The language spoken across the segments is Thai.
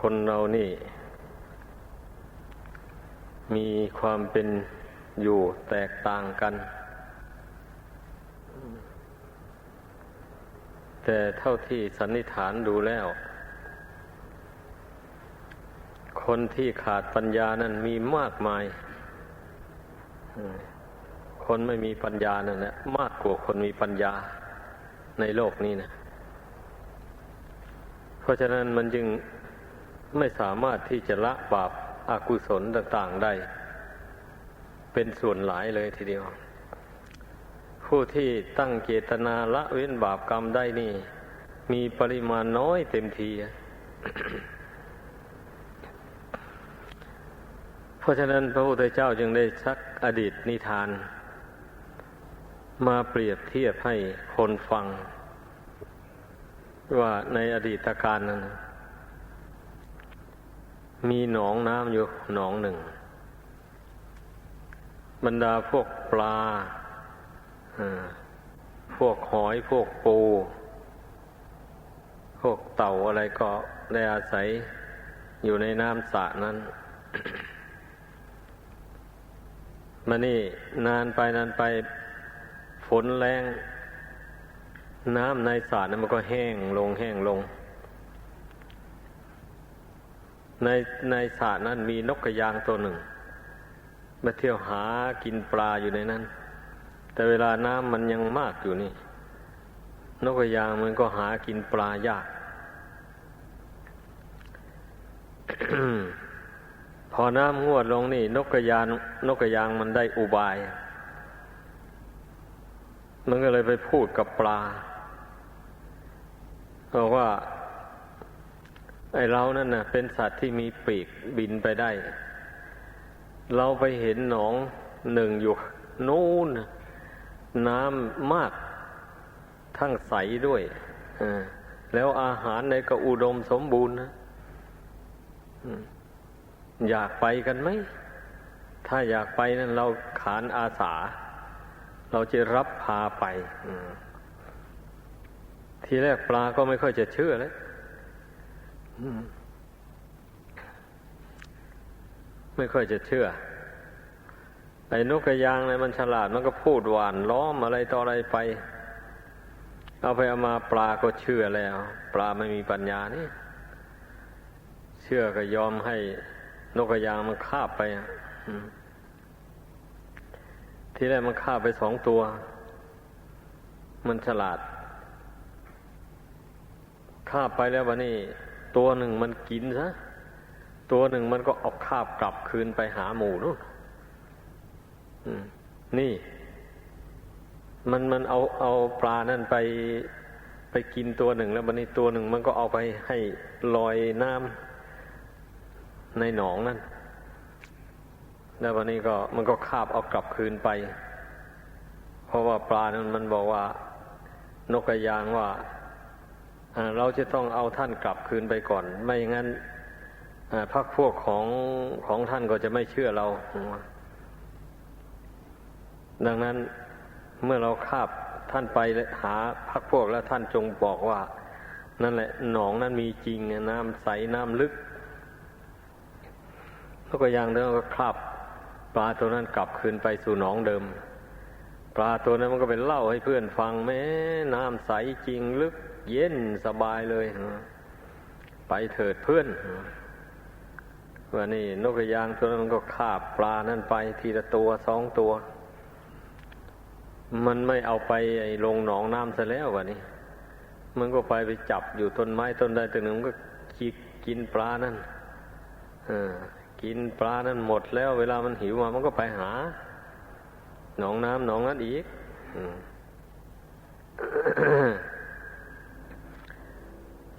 คนเรานี่ มีความเป็นอยู่แตกต่างกัน แต่เท่าที่สันนิษฐานดูแล้ว คนที่ขาดปัญญานั้นมีมากมาย คนไม่มีปัญญานั่นแหละมากกว่าคนมีปัญญาในโลกนี้นะ เพราะฉะนั้นมันจึง ไม่สามารถที่จะละบาปอากุศลต่างๆได้ เป็นส่วนหลายเลยทีเดียว ผู้ที่ตั้งเจตนาละเว้นบาปกรรมได้นี่ มีปริมาณน้อยเต็มทีเพราะฉะนั้นพระพุทธเจ้าจึงได้ชักอดีตนิทาน มาเปรียบเทียบให้คนฟัง ว่าในอดีตการนั้น มีหนองน้ำอยู่หนองหนึ่ง บรรดาพวกปลาพวกหอยพวกปู พวกเต่าอะไรก็ได้อาศัยอยู่ในน้ำสระนั้นมานี่นานไปนานไปฝนแรง น้ำในสระนั้นมันก็แห้งลงแห้งลง ในในสระนั้นมีนกกระยางตัวหนึ่ง มาเที่ยวหากินปลาอยู่ในนั้น แต่เวลาน้ำมันยังมากอยู่นี่ นกกระยางมันก็หากินปลายากพอน้ำงวดลงนี่ นกกระยางนกกระยางมันได้อุบาย มันก็เลยไปพูดกับปลาบอกว่า ไอเรานั่นน่ะ เป็นสัตว์ที่มีปีกบินไปได้ เราไปเห็นหนองหนึ่งอยู่นู่นน้ำมาก ทั้งใสด้วยแล้วอาหารในก็อุดมสมบูรณ์นะอยากไปกันไหม ถ้าอยากไปนั้นเราขานอาสา เราจะรับพาไปทีแรกปลาก็ไม่ค่อยจะเชื่อเลย ไม่ค่อยจะเชื่อ ไอ้นกกระยางเนี่ยมันฉลาดมันก็พูดหวานล้อมอะไรต่ออะไรไป เอาไปเอามาปลาก็เชื่อแล้ว ปลาไม่มีปัญญานี่ เชื่อก็ยอมให้นกกระยางมันคาบไปที่แรกมันคาบไปสองตัว มันฉลาดคาบไปแล้ววันนี้ ตัวหนึ่งมันกินซะตัวหนึ่งมันก็เอาคาบกลับคืนไปหาหมูนู่นนี่ มันมันเอาเอาปลานั่นไปไปกินตัวหนึ่ง แล้ววันนี้ตัวหนึ่งมันก็เอาไปให้ลอยน้ำในหนองนั่น แล้ววันนี้ก็มันก็คาบเอากลับคืนไป เพราะว่าปลานั้นมันบอกว่านกกระยางว่า เราจะต้องเอาท่านกลับคืนไปก่อน ไม่อย่างนั้นพักพวกของของท่านก็จะไม่เชื่อเรา ดังนั้นเมื่อเราคาบท่านไปหาพักพวกแล้วท่านจงบอกว่า นั่นแหละหนองนั้นมีจริงน้ำใสน้ำลึกแล้วก็ยางเดิมก็คลับปลาตัวนั้นกลับคืนไปสู่หนองเดิม ปลาตัวนั้นมันก็ไปเล่าให้เพื่อนฟังแม้น้ำใสจริงลึก เย็นสบายเลย ไปเถิดเพื่อนว่านี่นกกระยางตัวนั้นมันก็คาบปลานั่นไป ทีละตัวสองตัว มันไม่เอาไปไอ้ลงหนองน้ำซะแล้ววะนี่มันก็ไปไปจับอยู่ต้นไม้ต้นใดต้นหนึ่งมันก็กินปลานั่นอกินปลานั้นหมดแล้ว เวลามันหิวมา มันก็ไปหา หนองน้ำหนองนั้นอีก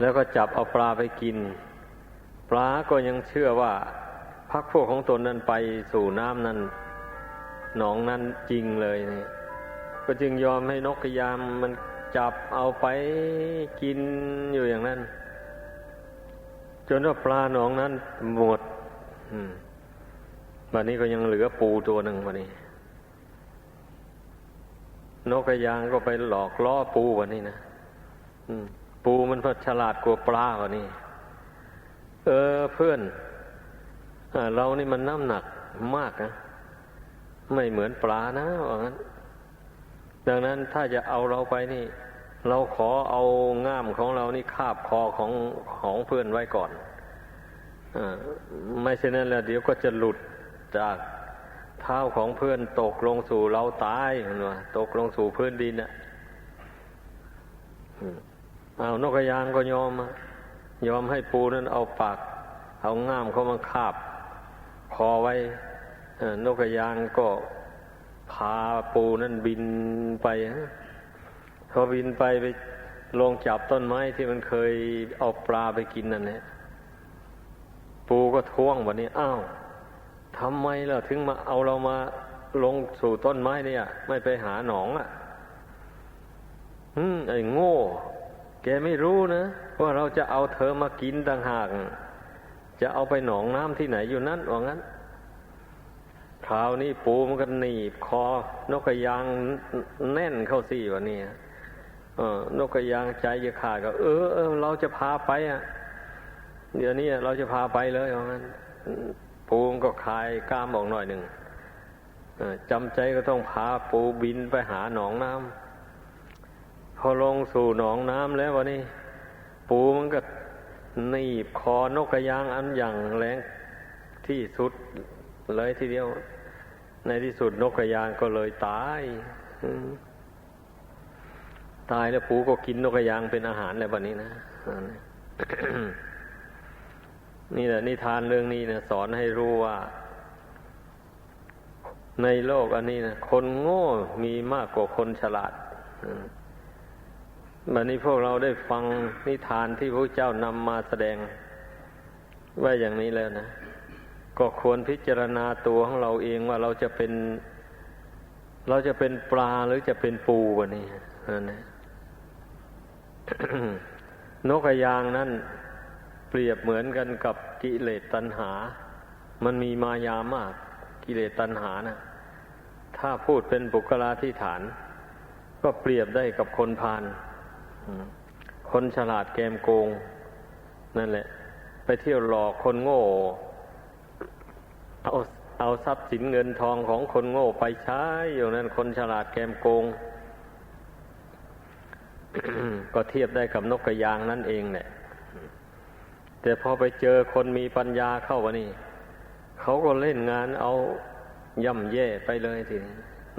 แล้วก็จับเอาปลาไปกิน ปลาก็ยังเชื่อว่าพักพวกของตนนั้นไปสู่น้ำนั้น หนองนั้นจริงเลยนี่ก็จึงยอมให้นกกระยามมันจับเอาไปกินอยู่อย่างนั้น จนว่าปลาหนองนั้นหมดวันนี้ก็ยังเหลือปูตัวหนึ่งวันนี้ นกกระยางก็ไปหลอกล่อปูวันนี้นะ ปูมันพอฉลาดกว่าปลาวันนี้เออเพื่อนอเรานี่มันน้ำหนักมากนะ ไม่เหมือนปลานะว่างั้น ดังนั้นถ้าจะเอาเราไปนี่ เราขอเอาง่ามของเรานี่คาบคอของของเพื่อนไว้ก่อนอไม่เช่นนั้นแล้วเดี๋ยวก็จะหลุดจากเท้าของเพื่อนตกลงสู่เราตายเห็นว่าตกลงสู่พื้นดินอะ เอานกยางก็ยอมยอมให้ปูนั้นเอาปาก เอาง่ามเขามาคาบ คอไว้นกยางก็พาปูนั้นบินไปพอบินไปไปลงจับต้นไม้ที่มันเคยเอาปลาไปกินนั่นแหละปูก็ท้วงวันนี้อ้าวทำไมล่ะถึงมาเอาเรามาลงสู่ต้นไม้เนี่ย ไม่ไปหาหนองอะ อืมไอ้โง่ แกไม่รู้นะว่าเราจะเอาเธอมากินต่างหาก จะเอาไปหนองน้ำที่ไหนอยู่นั่นว่างั้นคราวนี้ปูมันก็หนีบคอ นกกระยางแน่นเข้าสี่วันนี้เออนกกระยางใจจะขาดก็ เออเออเราจะพาไปอะ เดี๋ยวนี้เราจะพาไปเลยว่างั้นปูมันก็คลายกล้ามออกหน่อยหนึ่งจำใจก็ต้องพาปูบินไปหาหนองน้ำ พอลงสู่หนองน้ำแล้ววันนี้ ปูมันก็หนีบคอนกกระยางอันอย่างแรงที่สุดเลยทีเดียว ในที่สุดนกกระยางก็เลยตายตายแล้วปูก็กินนกกระยางเป็นอาหารแล้ววันนี้นะนี่แหละนิทานเรื่องนี้นะสอนให้รู้ว่า ในโลกอันนี้นะคนโง่มีมากกว่าคนฉลาด บัดนี้พวกเราได้ฟังนิทานที่พระเจ้านำมาแสดงว่าอย่างนี้แล้วนะ ก็ควรพิจารณาตัวของเราเองว่าเราจะเป็น เราจะเป็นปลาหรือจะเป็นปูวันนี้นั่นนะนกยางนั้นเปรียบเหมือนกันกับกิเลสตัณหา มันมีมายามาก กิเลสตัณหานะถ้าพูดเป็นบุคลาธิฐาน ก็เปรียบได้กับคนพาล คนฉลาดแกมโกง นั่นแหละ ไปเที่ยวหลอกคนโง่ เอาเอาทรัพย์สินเงินทองของคนโง่ไปใช้อยู่นั้นคนฉลาดแกมโกง ก็เทียบได้กับนกกระยางนั่นเองแหละแต่พอไปเจอคนมีปัญญาเข้าวะนี่เขาก็เล่นงานเอาย่ำแย่ไปเลยที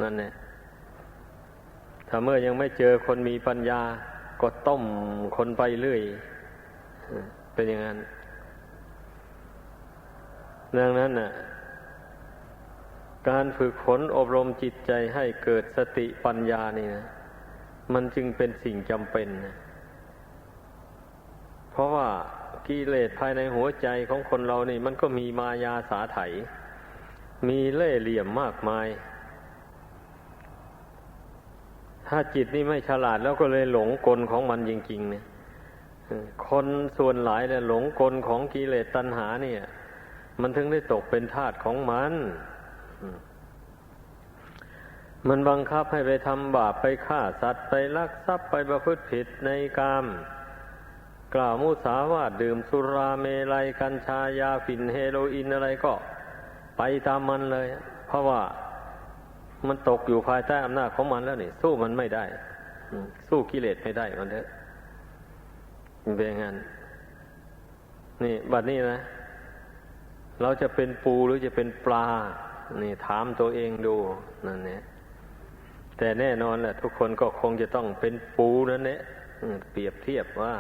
นั่นแหละถ้าเมื่อยังไม่เจอคนมีปัญญา ก็ต้มคนไปเรื่อยเป็นอย่างนั้นดังนั้นน่ะ การฝึกฝนอบรมจิตใจให้เกิดสติปัญญานี่นะมันจึงเป็นสิ่งจำเป็นนะเพราะว่ากิเลสภายในหัวใจของคนเรานี่ มันก็มีมายาสาไถ มีเล่ห์เหลี่ยมมากมาย ถ้าจิตนี่ไม่ฉลาดแล้วก็เลยหลงกลของมันจริง ๆ เนี่ยคนส่วนหลายเนี่ยหลงกลของกิเลสตัณหา เนี่ย มันถึงได้ตกเป็นทาสของมันมันบังคับให้ไปทำบาปไปฆ่าสัตว์ไปลักทรัพย์ไปประพฤติผิดในกาม กล่าวมุสาวาทดื่มสุราเมลัยกัญชายาฝิ่นเฮโรอีนอะไรก็ ไปตามมันเลย เพราะว่า มันตกอยู่ภายใต้อำนาจของมันแล้วนี่ สู้มันไม่ได้สู้กิเลสไม่ได้มันเถอะเป็นงั้นนี่ บัดนี้นะ เราจะเป็นปูหรือจะเป็นปลา นี่ถามตัวเองดูนั่นเนี่ยแต่แน่นอนแหละทุกคนก็คงจะต้องเป็นปูนั่นแหละเปรียบเทียบว่า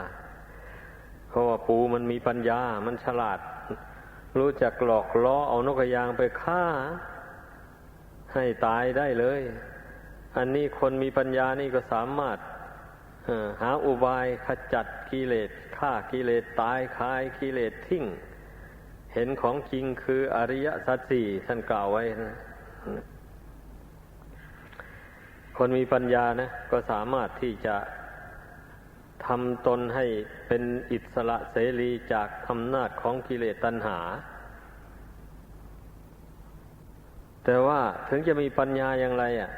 เพราะว่าปูมันมีปัญญา มันฉลาด รู้จักหลอกล้อเอานกกระยางไปฆ่า ให้ตายได้เลย อันนี้คนมีปัญญานี่ก็สามารถหาอุบายขจัดกิเลสฆ่ากิเลสตายคายกิเลสทิ้ง เห็นของจริงคืออริยสัจสี่ท่านกล่าวไว้นะคนมีปัญญานะ ก็สามารถที่จะทำตนให้เป็นอิสระเสรีจากอำนาจของกิเลสตัณหา แต่ว่าถึงจะมีปัญญาอย่างไรอะ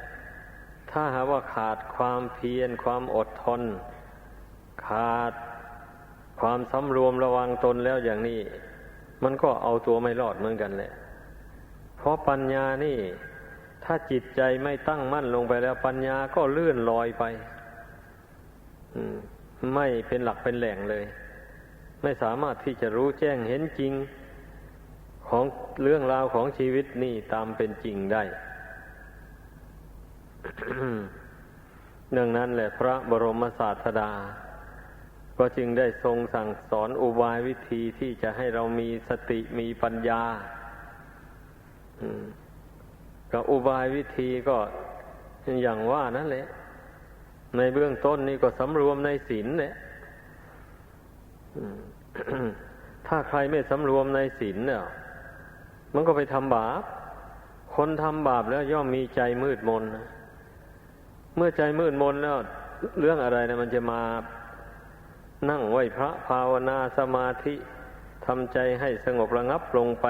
ถ้าหาว่าขาดความเพียรความอดทน ขาดความสำรวมระวังตนแล้วอย่างนี้ มันก็เอาตัวไม่รอดเหมือนกันแหละ เพราะปัญญานี่ ถ้าจิตใจไม่ตั้งมั่นลงไปแล้ว ปัญญาก็เลื่อนลอยไปไม่เป็นหลักเป็นแหล่งเลย ไม่สามารถที่จะรู้แจ้งเห็นจริง ของเรื่องราวของชีวิตนี่ตามเป็นจริงได้ ดังนั้นแหละพระบรมศาสดา ก็จึงได้ทรงสั่งสอนอุบายวิธีที่จะให้เรามีสติมีปัญญาก็อุบายวิธีก็อย่างว่านั่นแหละ ในเบื้องต้นนี่ก็สำรวมในศีลเนี่ยถ้าใครไม่สำรวมในศีลเนี่ย มันก็ไปทำบาป คนทำบาปแล้วย่อมมีใจมืดมนนะเมื่อใจมืดมนแล้ว เรื่องอะไรนะมันจะมานั่งไหวพระภาวนาสมาธิทำใจให้สงบระงับลงไป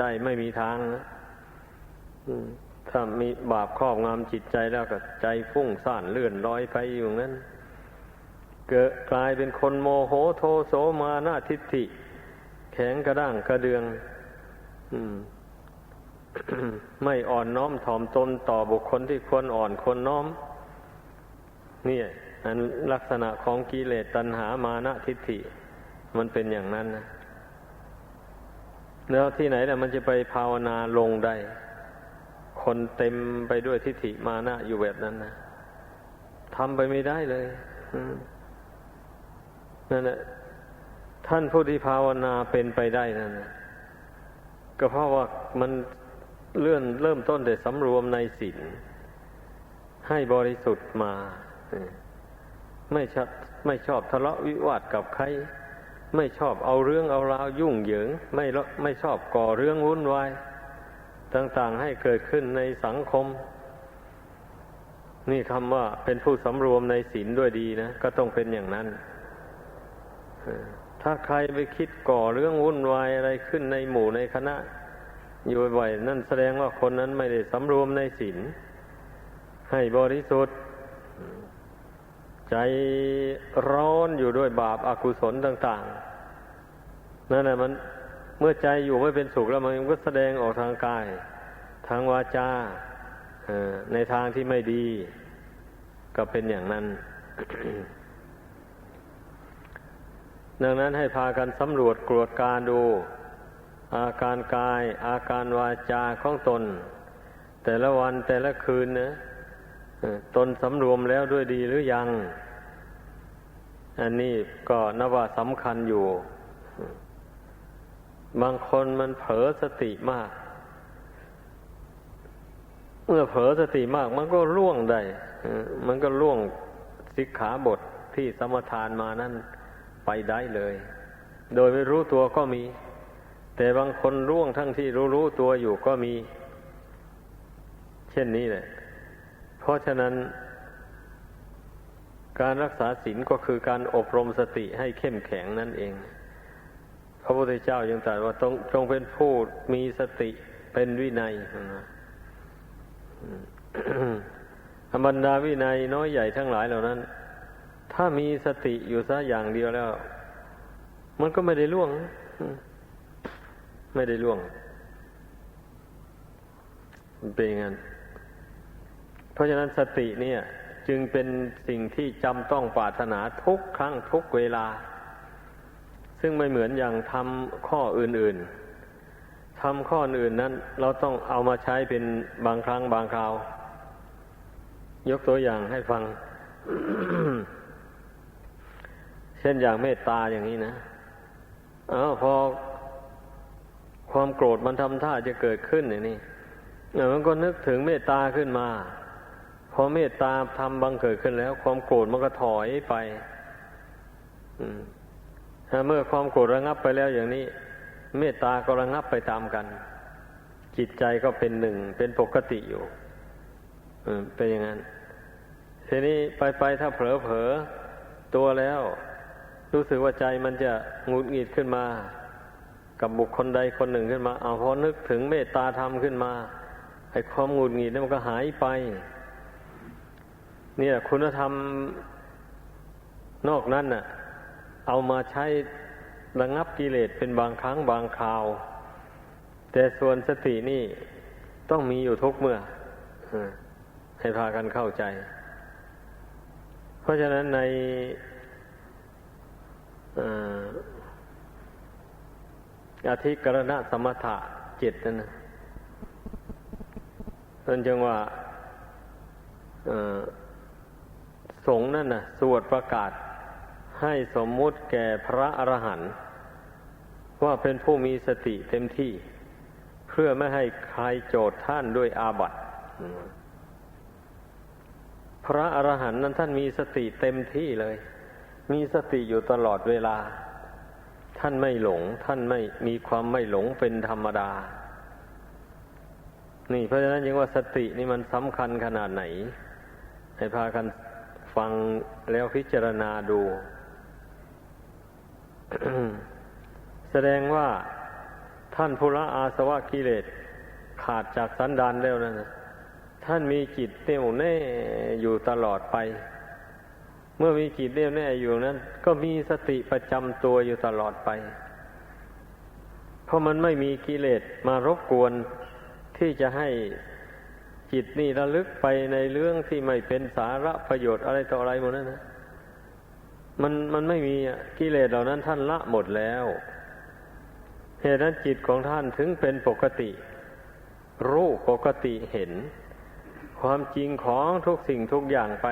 ได้ไม่มีทางนะถ้ามีบาปครอบงำจิตใจแล้วก็ใจฟุ้งซ่านเลื่อนลอยไปอยู่นั้น เกิดกลายเป็นคนโมโหโทโสมาหน้าทิฏฐิ แข็งกระด้างกระเดือง ไม่อ่อนน้อมถ่อมตนต่อบุคคลที่ควรอ่อนควรน้อมนี่อันลักษณะของกิเลสตัณหามานะทิฏฐิ มันเป็นอย่างนั้นนะแล้วที่ไหนล่ะมันจะไปภาวนาลงได้ คนเต็มไปด้วยทิฏฐิมานะอยู่แบบนั้นนะทำไปไม่ได้เลยนั่นแหละท่านผู้ที่ภาวนาเป็นไปได้นั่น ก็เพราะว่ามันเลื่อนเริ่มต้นแต่สำรวมในศีลให้บริสุทธิ์มา ไม่ชอบไม่ชอบทะเลาะวิวาทกับใคร ไม่ชอบเอาเรื่องเอาราวยุ่งเหยิง ไม่ไม่ชอบก่อเรื่องวุ่นวาย ต่างๆให้เกิดขึ้นในสังคม นี่คำว่าเป็นผู้สำรวมในศีลด้วยดีนะ ก็ต้องเป็นอย่างนั้น ถ้าใครไปคิดก่อเรื่องวุ่นวายอะไรขึ้นในหมู่ในคณะ อยู่บ่อยๆนั่นแสดงว่าคนนั้นไม่ได้สำรวมในศีลให้บริสุทธิ์ ใจร้อนอยู่ด้วยบาปอากุศลต่าง ๆ นั่นแหละมันเมื่อใจอยู่ไม่เป็นสุขแล้วมันก็แสดงออกทางกาย ทางวาจาในทางที่ไม่ดี ก็เป็นอย่างนั้น ดังนั้นให้พากันสำรวจกรวดการดู อาการกายอาการวาจาของตน แต่ละวันแต่ละคืนนะตนสำรวมแล้วด้วยดีหรือยัง อันนี้ก็นับว่าสำคัญอยู่ บางคนมันเผลอสติมาก เมื่อเผลอสติมาก มันก็ล่วงได้ มันก็ล่วงสิกขาบทที่สมทานมานั้น ไปได้เลย โดยไม่รู้ตัวก็มี แต่บางคนร่วงทั้งที่รู้รู้ตัวอยู่ก็มี เช่นนี้แหละ เพราะฉะนั้น การรักษาศีลก็คือการอบรมสติให้เข้มแข็งนั่นเอง พระพุทธเจ้ายังตรัสว่าต้องจงเป็นผู้มีสติเป็นวินัยนะบรรดาวินัยน้อยใหญ่ทั้งหลายเหล่านั้น ถ้ามีสติอยู่ซะอย่างเดียวแล้ว มันก็ไม่ได้ล่วง ไม่ได้ล่วงเป็นอย่างนั้นเพราะฉะนั้นสติเนี่ย จึงเป็นสิ่งที่จำต้องปรารถนาทุกครั้งทุกเวลา ซึ่งไม่เหมือนอย่างทำข้ออื่น ๆทำข้ออื่นนั้น เราต้องเอามาใช้เป็นบางครั้งบางคราว ยกตัวอย่างให้ฟัง เช่นอย่างเมตตาอย่างนี้นะอ้าวพอความโกรธมันทำท่าจะเกิดขึ้นอย่างนี้มันก็นึกถึงเมตตาขึ้นมา พอเมตตาทำบังเกิดขึ้นแล้ว ความโกรธมันก็ถอยไปถ้าเมื่อความโกรธระงับไปแล้วอย่างนี้ เมตตาก็ระงับไปตามกัน จิตใจก็เป็นหนึ่งเป็นปกติอยู่เป็นอย่างนั้น ทีนี้ไปไปถ้าเผลอเผลอตัวแล้ว รู้สึกว่าใจมันจะงุดหงิดขึ้นมา กับบุคคลใดคนหนึ่งขึ้นมา เอาพอนึกถึงเมตตาธรรมขึ้นมาไอ้ความงุดหงิดนี่มันก็หายไป เนี่ย คุณธรรมนอกนั้นน่ะ เอามาใช้ระงับกิเลสเป็นบางครั้งบางคราว แต่ส่วนสตินี่ต้องมีอยู่ทุกเมื่อให้พากันเข้าใจ เพราะฉะนั้นใน อาทิกรณะสมถะเจ็ดนั่นนะนั่นจึงว่าสงนั่นนะสวดประกาศ ให้สมมุติแก่พระอรหันต์ว่าเป็นผู้มีสติเต็มที่ เพื่อไม่ให้ใครโจทย์ท่านด้วยอาบัติพระอรหันต์นั้นท่านมีสติเต็มที่เลย มีสติอยู่ตลอดเวลา ท่านไม่หลง ท่านไม่มีความไม่หลงเป็นธรรมดา นี่เพราะฉะนั้นยังว่าสตินี่มันสำคัญขนาดไหน ให้พากันฟังแล้วพิจารณาดู แสดงว่าท่านผู้ละอาสวะกิเลสขาดจากสันดานแล้วนั่นท่านมีจิตเน่วแน่อยู่ตลอดไป เมื่อมีจิตเน่วแน่อยู่นั้น ก็มีสติประจำตัวอยู่ตลอดไป เพราะมันไม่มีกิเลสมารบกวนที่จะให้จิตนี่ระลึกไปในเรื่องที่ไม่เป็นสาระประโยชน์อะไรต่ออะไรหมดนั่นนะมันมันไม่มีกิเลสเหล่านั้นท่านละหมดแล้วเหตุนั้นจิตของท่านถึงเป็นปกติ รู้ปกติเห็น ความจริงของทุกสิ่งทุกอย่างไป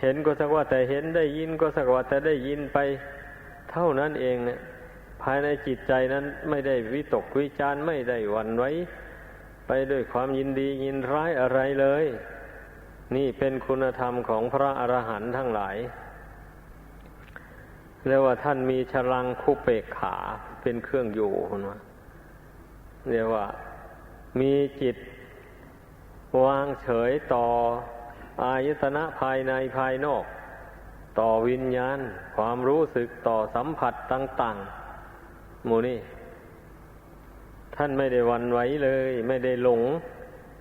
เห็นก็สักว่าแต่เห็นได้ยินก็สักว่าแต่ได้ยินไปเท่านั้นเองเนี่ย ภายในจิตใจนั้นไม่ได้วิตกวิจารไม่ได้หวั่นไหวไปด้วยความยินดียินร้ายอะไรเลย นี่เป็นคุณธรรมของพระอรหันต์ทั้งหลายเรียกว่าท่านมีฉลังคุเปกขาเป็นเครื่องอยู่คนว่าเรียกว่ามีจิตวางเฉยต่อ อายตนะภายในภายนอก ต่อวิญญาณ ความรู้สึกต่อสัมผัสต่างๆมูนี่ ท่านไม่ได้วันไหวเลย ไม่ได้หลง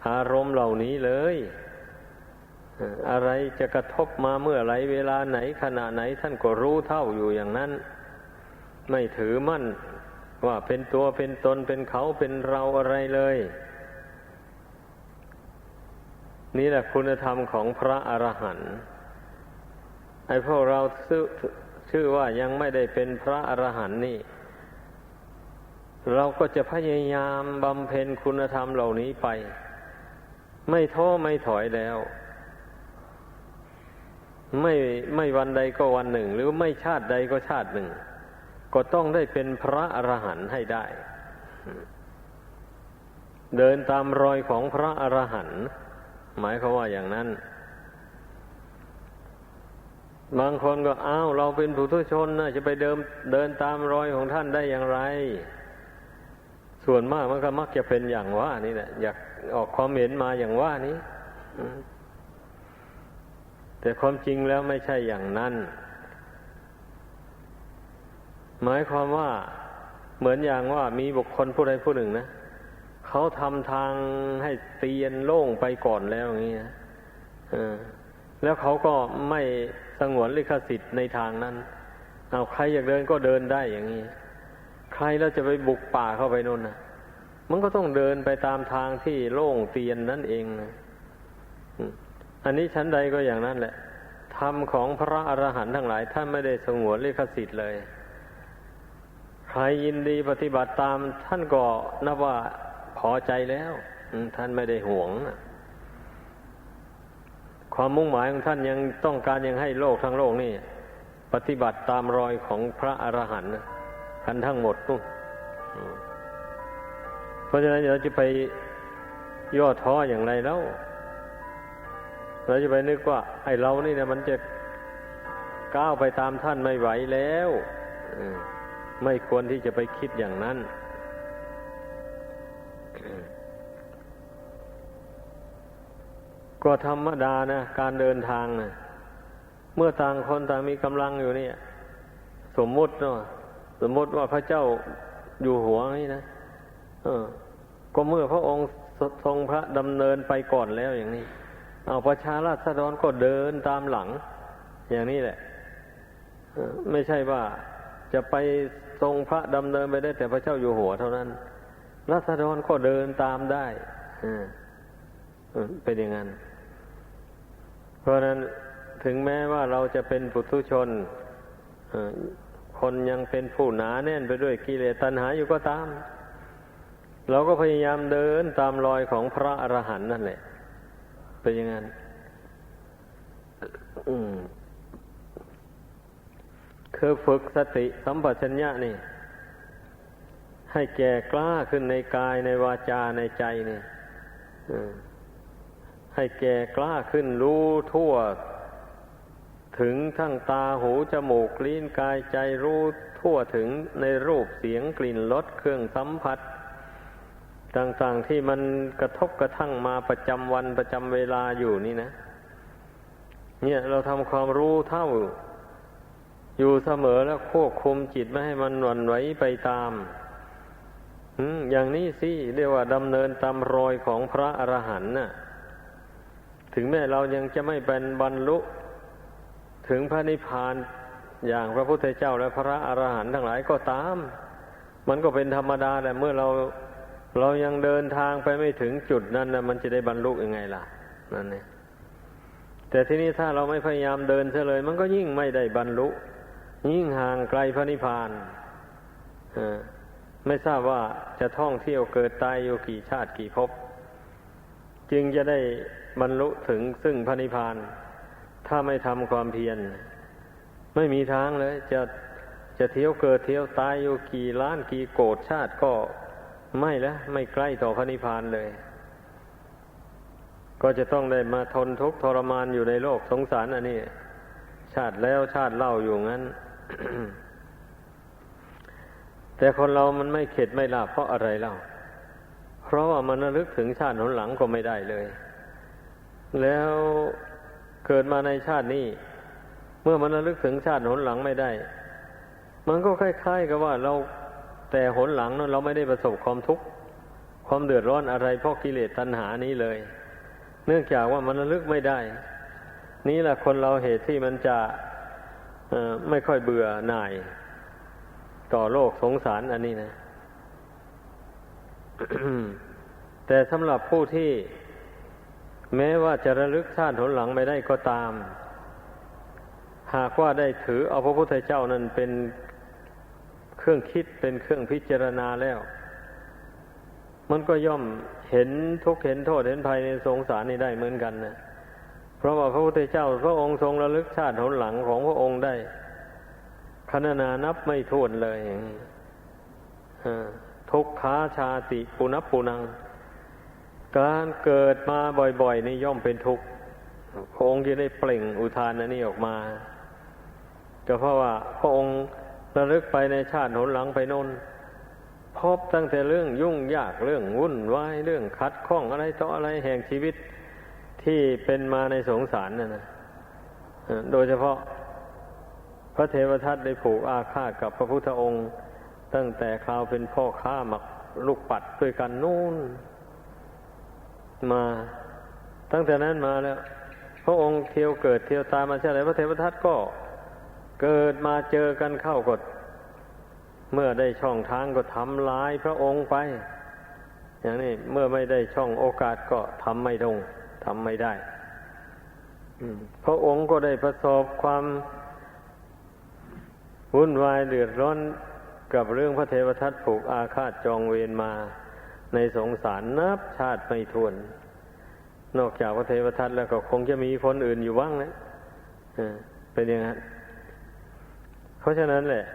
อารมณ์เหล่านี้เลย อะไรจะกระทบมาเมื่อไรเวลาไหนขณะไหนท่านก็รู้เท่าอยู่อย่างนั้น ไม่ถือมั่นว่าเป็นตัวเป็นตนเป็นเขาเป็นเราอะไรเลย นี่แหละคุณธรรมของพระอรหันต์ไอ้พวกเราชื่อชื่อว่ายังไม่ได้เป็นพระอรหันต์นี่ เราก็จะพยายามบำเพ็ญคุณธรรมเหล่านี้ไป ไม่ท้อไม่ถอยแล้ว ไม่ไม่วันใดก็วันหนึ่ง หรือไม่ชาติใดก็ชาติหนึ่ง ก็ต้องได้เป็นพระอรหันต์ให้ได้ เดินตามรอยของพระอรหันต์ หมายเขาว่าอย่างนั้น บางคนก็อ้าวเราเป็นผู้ทุชนนะจะไปเดินเดินตามรอยของท่านได้อย่างไร ส่วนมากมันก็มักจะเป็นอย่างว่านี่แหละอยากออกความเห็นมาอย่างว่านี้แต่ความจริงแล้วไม่ใช่อย่างนั้น หมายความว่าเหมือนอย่างว่ามีบุคคลผู้ใดผู้หนึ่งนะ เขาทำทางให้เตียนโล่งไปก่อนแล้วอย่างนี้นะแล้วเขาก็ไม่สงวนลิขสิทธิ์ในทางนั้น เอาใครอยากเดินก็เดินได้อย่างนี้ ใครแล้วจะไปบุกป่าเข้าไปนู่นนะมันก็ต้องเดินไปตามทางที่โล่งเตียนนั่นเองนะอันนี้ชั้นใดก็อย่างนั้นแหละธรรมของพระอรหันต์ทั้งหลาย ท่านไม่ได้สงวนลิขสิทธิ์เลย ใครยินดีปฏิบัติตามท่านก็นับว่า พอใจแล้วท่านไม่ได้ห่วงความมุ่งหมายของท่านยังต้องการยังให้โลกทั้งโลกนี่ ปฏิบัติตามรอยของพระอรหันต์กันทั้งหมดนู่นเพราะฉะนั้นเราจะไปย่อท้ออย่างไรแล้ว เราจะไปนึกว่า ไอ้เรานี่เนี่ยมันจะก้าวไปตามท่านไม่ไหวแล้วไม่ควรที่จะไปคิดอย่างนั้น ก็ธรรมดานะการเดินทางนะเมื่อต่างคนต่างมีกำลังอยู่เนี่ย สมมติเนาะสมมติว่าพระเจ้าอยู่หัวนี่นะเออ ก็เมื่อพระองค์ทรงพระดำเนินไปก่อนแล้วอย่างนี้ เอาประชาราษฎรก็เดินตามหลัง อย่างนี้แหละไม่ใช่ว่าจะไปทรงพระดำเนินไปได้แต่พระเจ้าอยู่หัวเท่านั้น รัษฎรก็เดินตามได้เออเออเป็นอย่างนั้น เพราะนั้นถึงแม้ว่าเราจะเป็นปุถุชนคนยังเป็นผู้หนาแน่นไปด้วยกิเลสตัณหาอยู่ก็ตาม เราก็พยายามเดินตามรอยของพระอรหันต์นั่นแหละ เป็นอย่างนั้นอืมคือฝึกสติสัมปชัญญะนี่ ให้แก่กล้าขึ้นในกายในวาจาในใจนี่ให้แก่กล้าขึ้นรู้ทั่ว ถึงทั้งตาหูจมูกลิ้นกายใจรู้ทั่วถึงในรูปเสียงกลิ่นรสเครื่องสัมผัส ต่างๆที่มันกระทบกระทั่งมาประจำวันประจำเวลาอยู่นี่นะ เนี่ยเราทำความรู้เท่า อยู่เสมอแล้วควบคุมจิตไม่ให้มันหวั่นไหวไปตาม อย่างนี้สิเรียกว่าดำเนินตามรอยของพระอรหันต์น่ะ ถึงแม้เรายังจะไม่เป็นบรรลุ ถึงพระนิพพานอย่างพระพุทธเจ้าและพระอรหันต์ทั้งหลายก็ตาม มันก็เป็นธรรมดาแต่เมื่อเราเรายังเดินทางไปไม่ถึงจุดนั้นนะมันจะได้บรรลุยังไงล่ะนั่นเนี่ยแต่ทีนี้ถ้าเราไม่พยายามเดินเฉลย มันก็ยิ่งไม่ได้บรรลุ ยิ่งห่างไกลพระนิพพานเออ ไม่ทราบว่าจะท่องเที่ยวเกิดตายอยู่กี่ชาติกี่ภพจึงจะได้บรรลุถึงซึ่งพระนิพพาน ถ้าไม่ทำความเพียร ไม่มีทางเลย จะจะเที่ยวเกิดเที่ยวตายอยู่กี่ล้านกี่โกดชาติก็ไม่แล้วไม่ใกล้ต่อพระนิพพานเลย ก็จะต้องได้มาทนทุกข์ทรมานอยู่ในโลกสงสารอันนี้ ชาติแล้วชาติเล่าอยู่งั้น แต่คนเรามันไม่เข็ดไม่ลาบเพราะอะไรเล่า เพราะว่ามันระลึกถึงชาติหนหลังก็ไม่ได้เลย แล้วเกิดมาในชาตินี้ เมื่อมันระลึกถึงชาติหนหลังไม่ได้ มันก็คล้ายๆกับว่าเราแต่หนหลังนั้นเราไม่ได้ประสบความทุกข์ความเดือดร้อนอะไรเพราะกิเลสตัณหานี้เลย เนื่องจากว่ามันระลึกไม่ได้ นี่แหละคนเราเหตุที่มันจะไม่ค่อยเบื่อหน่าย ต่อโลกสงสารอันนี้นะ แต่สำหรับผู้ที่ แม้ว่าจะระลึกชาติหนหลังไม่ได้ก็ตาม หากว่าได้ถือเอาพระพุทธเจ้านั้นเป็นเครื่องคิดเป็นเครื่องพิจารณาแล้ว มันก็ย่อมเห็นทุกเห็นโทษเห็นภัยในสงสารนี่ได้เหมือนกันนะเพราะว่าพระพุทธเจ้าพระองค์ทรงระลึกชาติหนหลังของพระองค์ได้ คณนานับไม่ถ้วนเลยทุกขาชาติปุนับปุนัง การเกิดมาบ่อยๆนี่ย่อมเป็นทุกข์พระองค์จะได้เปล่งอุทานอันนี้ออกมาก็เพราะว่าพระองค์ระลึกไปในชาติหนหลังไปนนพบตั้งแต่เรื่องยุ่งยากเรื่องวุ่นวายเรื่องคัดข้องอะไรต่ออะไรแห่งชีวิตที่เป็นมาในสงสารนั่นนะโดยเฉพาะ พระเทวทัตได้ผูกอาฆาตกับพระพุทธองค์ ตั้งแต่คราวเป็นพ่อค้าหมักลูกปัดด้วยกันนู่น มา ตั้งแต่นั้นมาแล้ว พระองค์เที่ยวเกิดเที่ยวตายมาเช่นไรพระเทวทัตก็เกิดมาเจอกันเข้ากดเมื่อได้ช่องทางก็ทำลายพระองค์ไป อย่างนี้เมื่อไม่ได้ช่องโอกาสก็ทำไม่ตรงทำไม่ได้พระองค์ก็ได้ประสบความ วุ่นวายเดือดร้อนกับเรื่องพระเทวทัตผูกอาฆาตจองเวรมา ในสงสารนับชาติไม่ทวน นอกจากพระเทวทัตแล้วก็คงจะมีคนอื่นอยู่บ้างนะเป็นอย่างนั้น เพราะฉะนั้นแหละ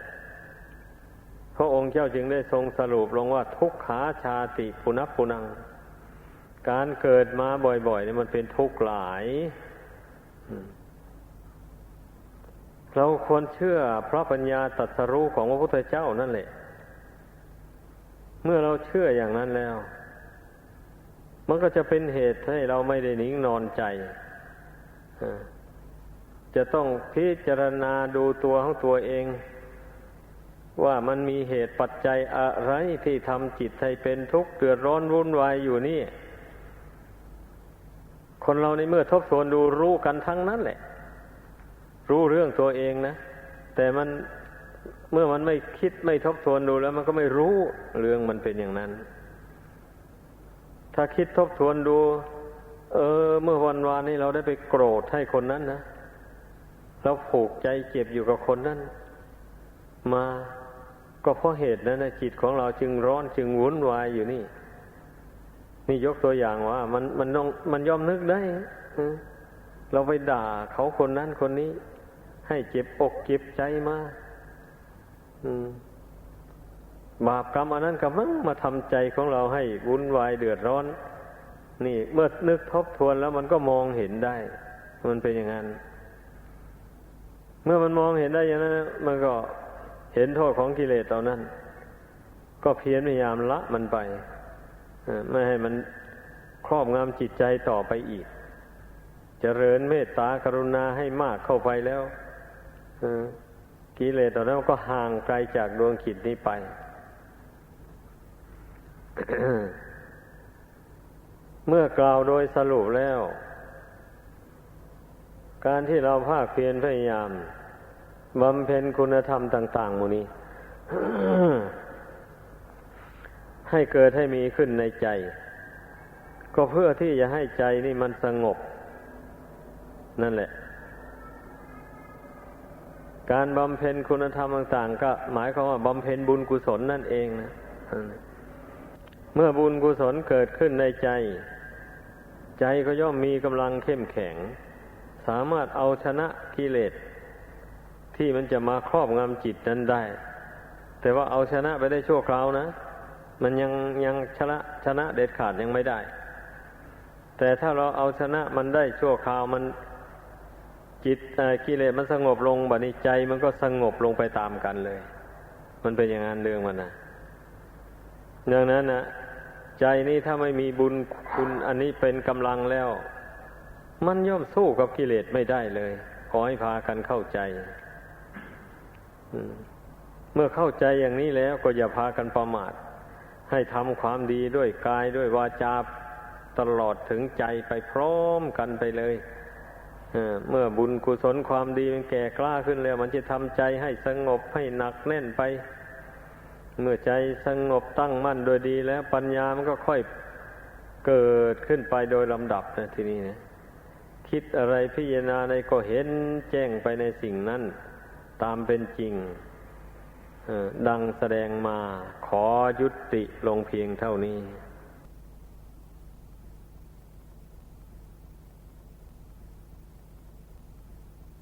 พระองค์เจ้าจึงได้ทรงสรุปลงว่าทุกขาชาติปุนับปุนัง การเกิดมาบ่อยๆนี่มันเป็นทุกข์หลาย เราควรเชื่อพระปัญญาตรัสรู้ของพระพุทธเจ้านั่นแหละ เมื่อเราเชื่ออย่างนั้นแล้ว มันก็จะเป็นเหตุให้เราไม่ได้นิ่งนอนใจ จะต้องพิจารณาดูตัวของตัวเอง ว่ามันมีเหตุปัจจัยอะไรที่ทำจิตให้เป็นทุกข์เดือดร้อนวุ่นวายอยู่นี่ คนเราในเมื่อทบทวนดูรู้กันทั้งนั้นแหละ รู้เรื่องตัวเองนะ แต่มันเมื่อมันไม่คิดไม่ทบทวนดูแล้ว มันก็ไม่รู้เรื่องมันเป็นอย่างนั้น ถ้าคิดทบทวนดู เออ เมื่อวันวานนี้เราได้ไปโกรธให้คนนั้นนะเราผูกใจเจ็บอยู่กับคนนั้น มาก็เพราะเหตุนั้นนะจิตของเราจึงร้อนจึงวุ่นวายอยู่นี่นี่ยกตัวอย่างว่า มันมันต้องมันยอมนึกได้เราไปด่าเขาคนนั้นคนนี้ ให้เจ็บอกเจ็บใจมาบาปกรรมอันนั้นก็มังมาทำใจของเราให้วุ่นวายเดือดร้อน นี่เมื่อนึกทบทวนแล้วมันก็มองเห็นได้ มันเป็นอย่างนั้น เมื่อมันมองเห็นได้อย่างนั้นมันก็เห็นโทษของกิเลสตอนนั้น ก็เพียรพยายามละมันไปไม่ให้มันครอบงำจิตใจต่อไปอีกจเจริญเมตตากรุณาให้มากเข้าไปแล้ว กิเลสตอนนั้นก็ห่างไกลจากดวงขิดนี้ไป เมื่อกล่าวโดยสรุปแล้ว การที่เราภาคเพียรพยายามบำเพ็ญคุณธรรมต่าง ๆ มูนี้ ให้เกิดให้มีขึ้นในใจ ก็เพื่อที่จะให้ใจนี่มันสงบ นั่นแหละ การบำเพ็ญคุณธรรมต่างๆ ก็หมายความว่าบำเพ็ญบุญกุศลนั่นเองนะเมื่อบุญกุศลเกิดขึ้นในใจ ใจก็ย่อมมีกำลังเข้มแข็ง สามารถเอาชนะกิเลสที่มันจะมาครอบงำจิตนั้นได้ แต่ว่าเอาชนะไปได้ชั่วคราวนะ มันยังยังชนะชนะเด็ดขาดยังไม่ได้ แต่ถ้าเราเอาชนะมันได้ชั่วคราวมัน จิตกิเลสมันสงบลงบันิใจมันก็สงบลงไปตามกันเลย มันเป็นอย่างนั้นเรื่องมันนะดังนั้นนะใจนี้ถ้าไม่มีบุญคุณอันนี้เป็นกำลังแล้ว มันย่อมสู้กับกิเลสไม่ได้เลย ขอให้พากันเข้าใจเมื่อเข้าใจอย่างนี้แล้วก็อย่าพากันประมาท ให้ทำความดีด้วยกายด้วยวาจาตลอดถึงใจไปพร้อมกันไปเลย เมื่อบุญกุศลความดีมันแก่กล้าขึ้นแล้ว มันจะทำใจให้สงบให้หนักแน่นไป เมื่อใจสงบตั้งมั่นโดยดีแล้วปัญญามันก็ค่อยเกิดขึ้นไปโดยลำดับนะทีนี้นะคิดอะไรพิจารณาในก็เห็นแจ้งไปในสิ่งนั้นตามเป็นจริงดังแสดงมาขอยุติลงเพียงเท่านี้